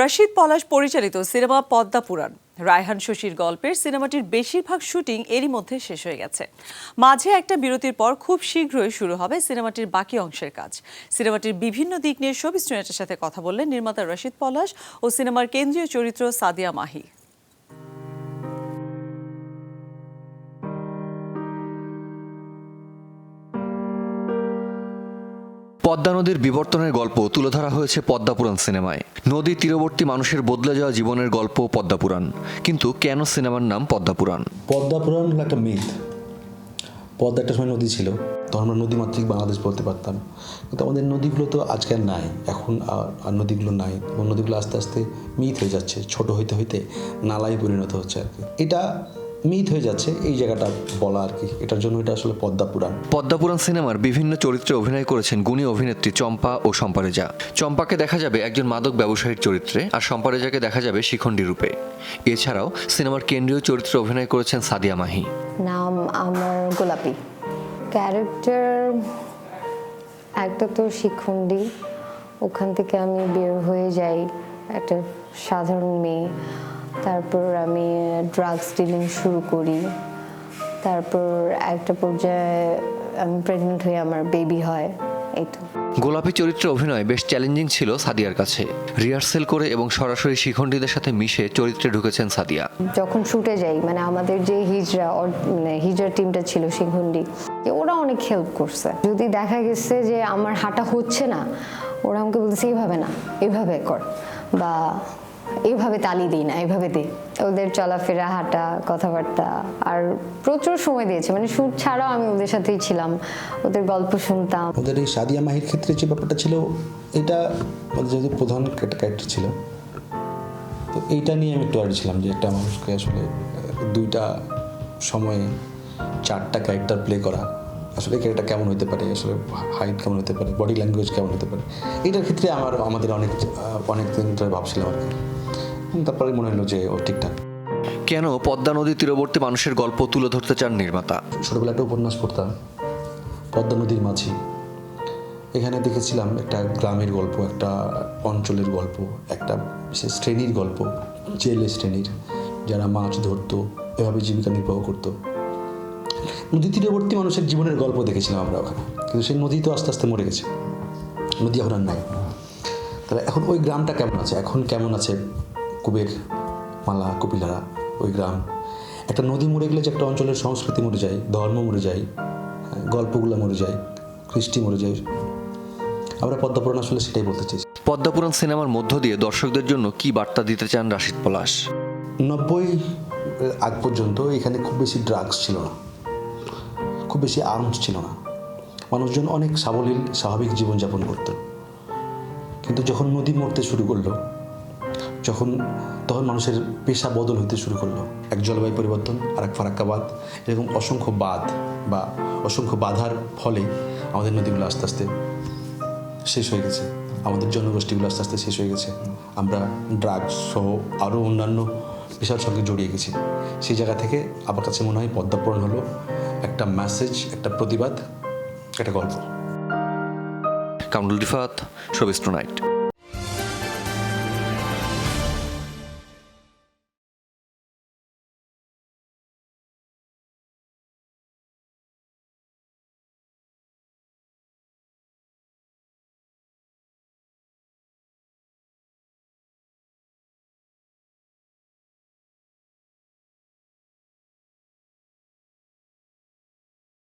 রশিদ পলাশ পরিচালিত সিনেমা পদ্মা পুরাণ। রায়হান শশীর গল্পের সিনেমাটির বেশিরভাগ শুটিং এরই মধ্যে শেষ হয়ে গেছে। মাঝে একটা বিরতির পর খুব শীঘ্রই শুরু হবে সিনেমাটির বাকি অংশের কাজ। সিনেমাটির বিভিন্ন দিক নিয়ে শোবিস সাথে কথা বললেন নির্মাতা রশিদ পলাশ ও সিনেমার কেন্দ্রীয় চরিত্র সাদিয়া মাহি। পদ্মা নদীর বিবর্তনের গল্প তুলে ধরা হয়েছে পদ্মাপুরাণ সিনেমায়। নদী তীরবর্তী মানুষের বদলে যাওয়া জীবনের গল্প পদ্মাপুরাণ কিন্তু কেন সিনেমার নাম পদ্মাপুরাণ পদ্মাপুরাণ একটা মিথ পদ্মা একটা সময় নদী ছিল। তখন আমরা নদীমাতৃক বাংলাদেশ বলতে পারতাম। কিন্তু আমাদের নদীগুলো তো আজকে আর নাই। এখন আর নদীগুলো নাই। নদীগুলো আস্তে আস্তে মিথ হয়ে যাচ্ছে। ছোট হইতে হইতে নালায় পরিণত হচ্ছে আর কি। এটা মিথ হয়ে যাচ্ছে এই জায়গাটা বলা আর কি। এটার জন্য এটা আসলে পদ্মা পুরাণ। পদ্মাপুরাণ সিনেমার বিভিন্ন চরিত্রে অভিনয় করেছেন গুণী অভিনেত্রী চম্পা ও শম্পারেজা। চম্পাকে দেখা যাবে একজন মাদক ব্যবসায়ীর চরিত্রে আর শম্পারেজাকে দেখা যাবে শিখণ্ডী রূপে। এছাড়াও সিনেমার কেন্দ্রীয় চরিত্রে অভিনয় করেছেন সাদিয়া মাহি। নাম আমার গোলাপি। ক্যারেক্টার একটা তো শিখুন্ডি ওখান থেকে আমি বের হয়ে যাই একটা সাধারণ মেয়ে। তারপর আমি ড্রাগস ডিলিং শুরু করি। তারপর একটা পর্যায়ে আমি প্রেগনেন্ট হয়ে আমার বেবি হয় এই তো। গোলাপী চরিত্রে অভিনয় বেশ চ্যালেঞ্জিং ছিল সাদিয়ার কাছে। রিহার্সেল করে এবং সরাসরি শিখণ্ডীদের সাথে মিশে চরিত্রে ঢুকেছেন সাদিয়া। যখন শুটে যাই মানে আমাদের যে হিজরা মানে হিজরা টিমটা ছিল সিংহুন্ডি ওরা অনেক হেল্প করছে। যদি দেখা গেছে যে আমার হাঁটা হচ্ছে না ওরা আমাকে বলতেছে এইভাবে না এইভাবে কর। বা এইভাবে তালি দিই না, এইভাবে দে ওদের চলাফেরা, হাঁটা, কথাবার্তা, আর প্রচুর সময় দিয়েছে। মানে শুট ছাড়াও আমি ওদের সাথেই ছিলাম, ওদের গল্প শুনতাম। ওদের এই সাদিয়া মাহির ক্ষেত্রে যে ব্যাপারটা ছিল, এটা যেহেতু প্রধান ক্যারেক্টার ছিল, তো এইটা নিয়ে আমি একটু আড়ি ছিলাম যে একটা মানুষকে আসলে দুইটা সময়ে চারটা ক্যারেক্টার প্লে করা, আসলে ক্যারেক্টার কেমন হতে পারে, আসলে হাইট কেমন হতে পারে বডি ল্যাঙ্গুয়েজ কেমন হতে পারে, এটার ক্ষেত্রে আমার, আমাদের অনেক অনেক দিন ভাবছিলাম আর কি। তারপরে মনে হলো যে ও ঠিকঠাক। কেন পদ্মা নদীর তীরবর্তী মানুষের গল্প তুলে ধরতে চান নির্মাতা? ছোটোবেলা একটা উপন্যাস পড়তাম পদ্মা নদীর মাঝি। এখানে দেখেছিলাম একটা গ্রামের গল্প একটা অঞ্চলের গল্প একটা বিশেষ শ্রেণির গল্প জেলে শ্রেণির যারা মাছ ধরতো এভাবে জীবিকা নির্বাহ করতো। নদী তীরবর্তী মানুষের জীবনের গল্প দেখেছিলাম আমরা ওখানে কিন্তু সেই নদী তো আস্তে আস্তে মরে গেছে। নদী এখন আর নাই। তাহলে এখন ওই গ্রামটা কেমন আছে? এখন কেমন আছে? কুবের মালা কপিলারা ওই গ্রাম। একটা নদী মরে গেলে যে একটা অঞ্চলের সংস্কৃতি মরে যায় ধর্ম মরে যায় হ্যাঁ, গল্পগুলো মরে যায় কৃষ্টি মরে যায়। আমরা পদ্মপুরাণ আসলে সেটাই বলতে চাইছি। পদ্মাপুরাণ সিনেমার মধ্য দিয়ে দর্শকদের জন্য কি বার্তা দিতে চান রাশিদ পলাশ? নব্বই আগ পর্যন্ত এখানে খুব বেশি ড্রাগস ছিল না। খুব বেশি আর্মস ছিল না। মানুষজন অনেক সাবলীল স্বাভাবিক জীবনযাপন করত। কিন্তু যখন নদী মরতে শুরু করল যখন তখন মানুষের পেশা বদল হতে শুরু করল। এক জলবায়ু পরিবর্তন আর এক ফারাক্কাবাদ, এরকম অসংখ্য বাঁধ বা অসংখ্য বাধার ফলে আমাদের নদীগুলো আস্তে আস্তে শেষ হয়ে গেছে। আমাদের জনগোষ্ঠীগুলো আস্তে আস্তে শেষ হয়ে গেছে। আমরা ড্রাগস সহ আরও অন্যান্য পেশার সঙ্গে জড়িয়ে গেছি। সেই জায়গা থেকে আমার কাছে মনে হয় পদ্মাপূরণ হলো একটা মেসেজ একটা প্রতিবাদ, একটা গল্প। কামরুল রিফাত শোবিস্ট্রো নাইট